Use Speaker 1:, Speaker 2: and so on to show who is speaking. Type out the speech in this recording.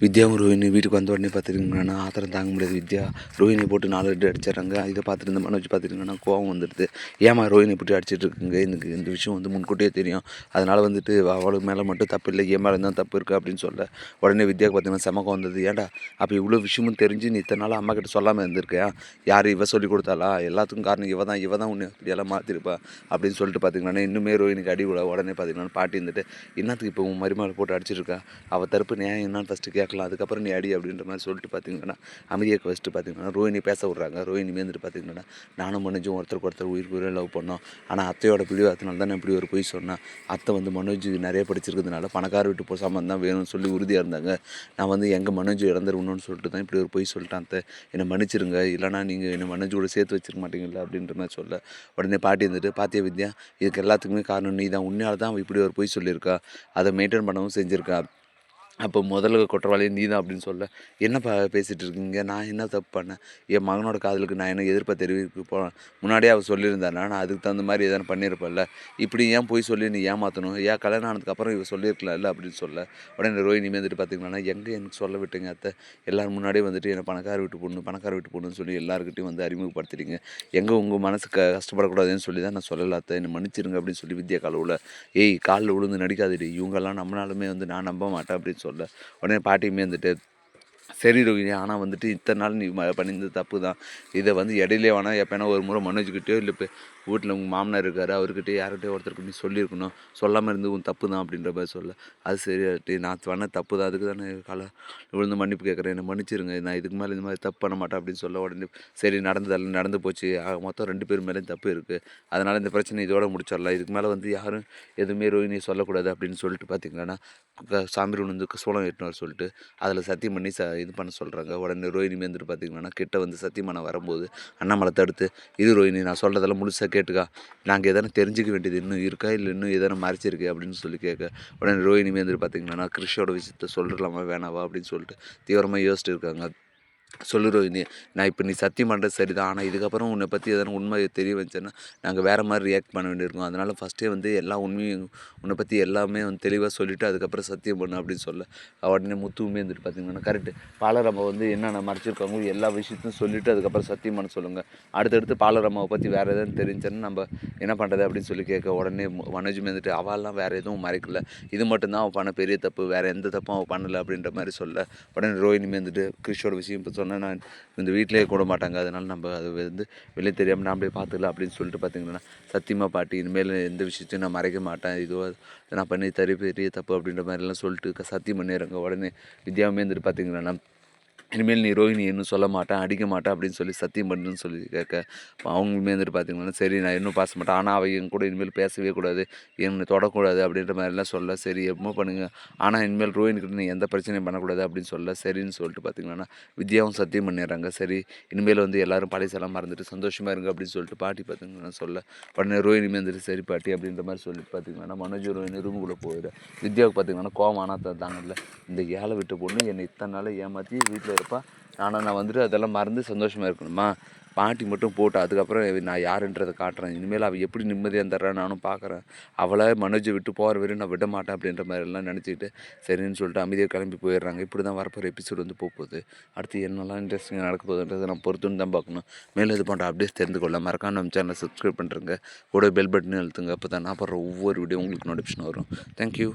Speaker 1: வித்யாவும் ரோஹினி வீட்டுக்கு வந்த உடனே பார்த்துருக்கீங்கன்னா ஆத்திரம் தாங்க முடியாது வித்யா. ரோஹினி போட்டு நாலு அடி அடிச்சிடறாங்க. இதை பார்த்துட்டு இந்த மனோஜ் பார்த்துருக்கீங்கன்னா கோவம் வந்துடுது. ஏமா ரோஹினி போட்டு அடிச்சிட்டு இருக்குங்க? எனக்கு இந்த விஷயம் வந்து முன்கூட்டியே தெரியும். அதனால் வந்துட்டு அவளுக்கு மேலே மட்டும் தப்பு இல்லை ஏன் மேலே தான் தப்பு இருக்குது அப்படின்னு சொல்ல. உடனே வித்யாவுக்கு பார்த்தீங்கன்னா செமக்கம் வந்தது. ஏன்டா அப்போ இவ்வளோ விஷயமும் தெரிஞ்சு நீ இத்தனை நாள் அம்மா கிட்ட சொல்லாமல் இருந்திருக்கியா? யார் இவ சொல்லி கொடுத்தாளா? எல்லாத்துக்கும் காரணம் இவ தான். இவ தான் உன்னை இப்படியெல்லாம் மாற்றிருப்பா அப்படின்னு சொல்லிட்டு பார்த்தீங்கன்னா இன்னுமே ரோஹினிக்கு அடி விட உடனே பார்த்தீங்கன்னா பாட்டி இருந்துட்டு என்னத்துக்கு இப்போ உன் மருமகளை போட்டு அடிச்சிருக்கா அவள் தரப்பு நியாயம் என்னன்னு ஃபஸ்ட்டு கேட்கலாம் அதுக்கப்புறம் நீ அடி அப்படின்ற மாதிரி சொல்லிட்டு பார்த்தீங்கன்னா அமைதியாக ஃபஸ்ட்டு பார்த்தீங்கன்னா ரோஹினி பேச விட்றாங்க. ரோஹினி மேந்துட்டு பார்த்தீங்கன்னா நானும் மனோஜும் ஒருத்தருக்கு ஒருத்தர் உயிர் உயிரை லவ் பண்ணோம். ஆனால் அத்தையோட பிடிவாதத்தினால தான் நான் இப்படி ஒரு பொய் சொன்னேன் அத்தை வந்து மனோஜ் நிறைய படிச்சிருக்கிறதுனால பணக்கார வீட்டு போ சம்பந்தம் தான் வேணும்னு சொல்லி உறுதியாக இருந்தாங்க. நான் வந்து எங்கள் மனோஜ் இறந்துருவணும்னு சொல்லிட்டு தான் இப்படி ஒரு பொய் சொல்லிட்டேன் அத்தை. என்னை மன்னிச்சிருங்க. இல்லைனா நீங்கள் என்னை மனோஜோட சேர்த்து வச்சிருக்க மாட்டீங்களா அப்படின்ற மாதிரி சொல்ல. உடனே பாட்டி இருந்துட்டு பாத்திய வித்யா இதுக்கு எல்லாத்துக்குமே காரணம் நீ தான் உன்னையால் தான் அவள் இப்படி ஒரு பொய் சொல்லியிருக்கா. அதை மெயின்டைன் பண்ணவும் செஞ்சுருக்கா. அப்போ முதல்ல குற்றவாளி நீ தான் அப்படின்னு சொல்ல என்னப்பா பேசிகிட்டு இருக்கீங்க நான் என்ன தப்பு பண்ணேன்? என் மகனோட காதலுக்கு நான் என்ன எதிர்ப்பை தெரிவிக்க போனேன் முன்னாடியே அவள் சொல்லியிருந்தானா நான் அதுக்கு தகுந்த மாதிரி எதனா பண்ணியிருப்பேன்ல. இப்படி ஏன் போய் சொல்லி நீ ஏமாற்றணும் ஏன் கல்யாணம் ஆனதுக்கப்புறம் இவ சொல்லியிருக்கலாம்ல? அப்படின்னு சொல்ல உடனே ரோஹினி வந்துட்டு பார்த்தீங்கன்னா எங்கே எனக்கு சொல்ல விட்டுங்க அத்தை? எல்லோரும் முன்னாடியே வந்துட்டு என்னை பணக்கார வீட்டு பொண்ணு பணக்கார வீட்டு பொண்ணுன்னு சொல்லி எல்லாருக்கிட்டையும் வந்து அறிமுகப்படுத்திட்டீங்க. எங்கே உங்கள் மனசு க கஷ்டப்படக்கூடாதுன்னு சொல்லி தான் நான் சொல்லல அத்தை. என்னை மன்னிச்சிருங்க அப்படின்னு சொல்லி வித்யா காலவில் ஏய் காலில் விழுந்து நடிக்காதடி. இவங்கெல்லாம் நம்மளாலுமே வந்து நான் நம்ப மாட்டேன் அப்படின்னு சொல்லி உடனே பாட்டியுமே வந்துட்டு சரி ரோகிணி ஆனால் வந்துட்டு இத்தனை நாள் நீ பண்ணியிருந்த பண்ணியிருந்தது தப்பு தான் இதை வந்து இடையிலே வேணால் எப்போனா ஒரு முறை மனோஜ்கிட்டயோ இல்லை இப்போ வீட்டில் உங்கள் மாமனார் இருக்காரு அவர்கிட்ட யார்கிட்டயோ ஒருத்தருக்கு நீ சொல்லியிருக்கணும். சொல்லாமல் இருந்து உன் தப்பு தான் அப்படின்ற மாதிரி சொல்ல. அது சரி நான் பண்ண தப்பு தான் அதுக்கு தானே கால விழுந்து மன்னிப்பு கேட்குறேன். என்னை மன்னிச்சிருங்க. நான் இதுக்கு மேலே இந்த மாதிரி தப்பு பண்ண மாட்டேன் அப்படின்னு சொல்ல உடனே சரி நடந்ததெல்லாம் நடந்து போச்சு. ஆக மொத்தம் ரெண்டு பேர் மேலேயும் தப்பு இருக்குது அதனால் இந்த பிரச்சனை இதோட முடிச்சிடலாம். இதுக்கு மேலே வந்து யாரும் எதுவுமே ரோஹினியை சொல்லக்கூடாது அப்படின்னு சொல்லிட்டு பார்த்தீங்கன்னா சாமி வந்து சோளம் எட்டுன்னு சொல்லிட்டு அதில் சத்தியம் பண்ணி ச இது பண்ண சொல்கிறாங்க உடனே ரோஹினி வந்துட்டு பார்த்தீங்கன்னா கிட்ட வந்து சத்தியமான வரும்போது அண்ணாமலை தடுத்து இது ரோஹினி நான் சொல்கிறதெல்லாம் முழுசாக கேட்டுக்கா. நாங்கள் எதனா தெரிஞ்சிக்க வேண்டியது இன்னும் இருக்கா? இல்லை இன்னும் எதனா மறைச்சிருக்கு? அப்படின்னு சொல்லி கேட்க உடனே ரோஹினி வந்துட்டு பார்த்தீங்கன்னா கிருஷியோட விஷயத்தை விஷயத்த சொல்லிடலாமா வேணாவா அப்படின்னு சொல்லிட்டு தீவிரமாக யோசிச்சுட்டு இருக்காங்க. சொல்லு ரோஹினி நான் இப்போ நீ சத்தியம் பண்ணுறது சரி தான் ஆனால் இதுக்கப்புறம் உன்னை பற்றி எதனா உண்மை தெரிய வந்துச்சுன்னா நாங்கள் வேறு மாதிரி ரியாக்ட் பண்ண வேண்டியிருக்கோம். அதனால் ஃபஸ்ட்டே வந்து எல்லா உண்மையும் உன்னை பற்றி எல்லாமே வந்து தெளிவாக சொல்லிவிட்டு அதுக்கப்புறம் சத்தியம் பண்ணு அப்படின்னு சொல்ல. உடனே முத்துவுமே வந்துட்டு பார்த்தீங்கன்னா கரெக்டு பாலரம்மா வந்து என்னென்ன மறைச்சிருக்காங்க எல்லா விஷயத்தையும் சொல்லிவிட்டு அதுக்கப்புறம் சத்தியம் பண்ண சொல்லுங்கள் அடுத்தடுத்து பாலரம்மாவை பற்றி வேறு எதாவது தெரிஞ்சுன்னு நம்ம என்ன பண்ணுறது அப்படின்னு சொல்லி கேட்க உடனே வனஜுமே வந்துட்டு அவள்லாம் வேறு எதுவும் மறைக்கல. இது மட்டும்தான் அவள் பண்ண பெரிய தப்பு. வேறு எந்த தப்பும் அவள் பண்ணலை. அப்படின்ற மாதிரி சொல்ல. உடனே ரோஹினிமே வந்துட்டு கிறிஷோட விஷயம் இப்போ சொன்னேன் நான் இந்த வீட்டிலேயே கூட மாட்டாங்க. அதனால நம்ம அது வந்து வெளியே தெரியாமல் நாமளே பார்த்துக்கலாம் அப்படின்னு சொல்லிட்டு பார்த்தீங்கன்னா சத்தியமாக பாட்டி இனிமேல் எந்த விஷயத்தையும் நான் மறைக்க மாட்டேன். இதுவோ நான் பண்ணி தரி பெரிய தப்பு அப்படின்ற மாதிரிலாம் சொல்லிட்டு சத்தியம் பண்ணிடுறாங்க. உடனே வித்யாவுமே வந்துட்டு பார்த்தீங்கன்னா இனிமேல் நீ ரோஹிணி இன்னும் சொல்ல மாட்டேன் அடிக்க மாட்டேன் அப்படின்னு சொல்லி சத்தியம் பண்ணுன்னு சொல்லி கேட்க அவங்களுமே வந்துட்டு பார்த்தீங்கன்னா சரி நான் இன்னும் பேச மாட்டேன். ஆனால் அவள் என் கூட இனிமேல் பேசவே கூடாது. என்னை தொடக்கூடாது. அப்படின்ற மாதிரிலாம் சொல்ல சரி எப்போ பண்ணுங்க? ஆனால் இனிமேல் ரோஹினி கிட்ட நீ எந்த பிரச்சனையும் பண்ணக்கூடாது. அப்படின்னு சொல்ல சரின்னு சொல்லிட்டு பார்த்தீங்கன்னா வித்யாவும் சத்தியம் பண்ணிடுறாங்க. சரி இனிமேல் வந்து எல்லாரும் பழைசெல்லாம் மறந்துட்டு சந்தோஷமாக இருங்க. அப்படின்னு சொல்லிட்டு பாட்டி பார்த்தீங்கன்னா சொல்ல உடனே ரோஹினிமே வந்துட்டு சரி பாட்டி. அப்படின்ற மாதிரி சொல்லிட்டு பார்த்தீங்கன்னா மனோஜ் ரோஹினி ரூமுக்குள்ளே போயிடு வித்யாவுக்கு பார்த்தீங்கன்னா கோவம் ஆனால் தாங்கல இந்த ஏழை விட்டு பொண்ணு என்னை இத்தனை நாள் ஏமாற்றி வீட்டில் இருப்பா. ஆனால் நான் வந்துட்டு அதெல்லாம் மறந்து சந்தோஷமாக இருக்கணுமா? பாட்டி மட்டும் போட்டு அதுக்கப்புறம் நான் யாருன்றதை காட்டுறேன். இனிமேல் அவள் எப்படி நிம்மதியாக தர்றேன் நானும் பார்க்குறேன். அவளை மனோஜை விட்டு போகிற வரையும் நான் விட மாட்டேன் அப்படின்ற மாதிரி எல்லாம் நினச்சிக்கிட்டு சரின்னு சொல்லிட்டு அமைதியாக கிளம்பி போயிடுறாங்க. இப்படி தான் வரப்போகிற எபிசோட் வந்து போகுது அடுத்து என்னெல்லாம் இன்ட்ரெஸ்டிங்காக நடக்க போகுதுன்றதை நான் பொறுத்துன்னு தான் பார்க்கணும். மேலும் இது போன்ற அப்டேட்ஸ் தெரிந்து கொள்ள மறக்காம நம்ம சேனலை சப்ஸ்கிரைப் பண்ணுறேங்க கூட பெல் பட்டனும் அழுத்துங்க. அப்போ தான் நான் போடுற ஒவ்வொரு வீடியோ உங்களுக்கு நோட்டிஃபிகேஷன் வரும். தேங்க்யூ